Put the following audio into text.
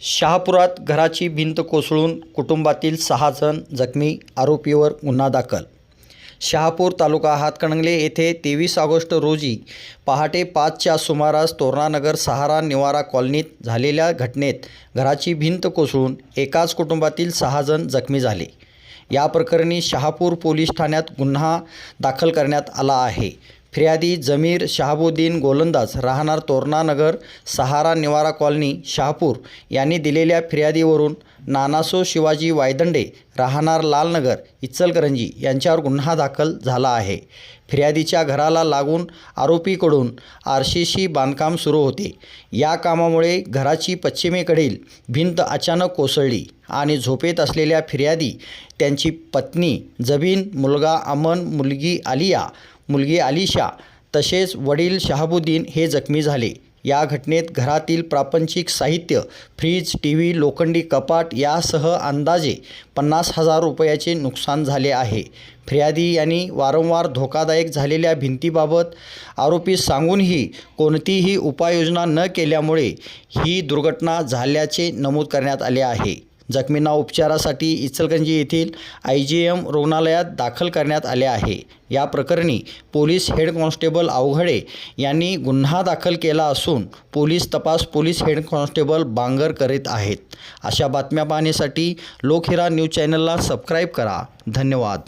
शहापुरात घराची भिंत कोसळून कुटुंबातील सहा जण जखमी आरोपीवर गुन्हा दाखल. शहापूर तालुका हातकणंगले येथे तेवीस ऑगस्ट रोजी पहाटे पाचच्या सुमारास तोरणानगर सहारा निवारा कॉलनीत झालेल्या घटनेत घराची भिंत कोसळून एकाच कुटुंबातील सहा जण जखमी झाले. या प्रकरणी शहापूर पोलीस ठाण्यात गुन्हा दाखल करण्यात आला आहे. फिर्यादी जमीर शहाबुद्दीन गोलंदाज राहणार तोरणानगर सहारा निवारा कॉलनी शहापूर यांनी दिलेल्या फिर्यादीवरून नानासो शिवाजी वायदंडे राहणार लालनगर इचलकरंजी यांच्यावर गुन्हा दाखल झाला आहे. फिर्यादीच्या घराला लागून आरोपीकडून आरशीशी बांधकाम सुरू होते. या कामामुळे घराची पश्चिमेकडील भिंत अचानक कोसळली आणि झोपेत असलेल्या फिर्यादी त्यांची पत्नी जबीन मुलगा अमन मुलगी आलिया मुलगी आलिशा तसेच वडील शहाबुद्दीन हे जखमी झाले. या घटनेत घरातील प्रापंचिक साहित्य फ्रीज टी व्ही लोखंडी कपाट यासह अंदाजे पन्नास हजार रुपयाचे नुकसान झाले आहे. फिर्यादी यांनी वारंवार धोकादायक झालेल्या भिंतीबाबत आरोपी सांगूनही कोणतीही उपाययोजना न केल्यामुळे ही दुर्घटना झाल्याचे नमूद करण्यात आले आहे. जखमींना उपचारासाठी इचलकरंजी येथील आय जी एम रुग्णालयात दाखल करण्यात आले आहे. या प्रकरणी पोलीस हेड कॉन्स्टेबल अवघडे यांनी गुन्हा दाखल केला असून पोलीस तपास पोलीस हेड कॉन्स्टेबल बांगर करीत आहेत. अशा बातम्या पाहण्यासाठी लोकहिरा न्यूज चॅनलला सबस्क्राईब करा. धन्यवाद.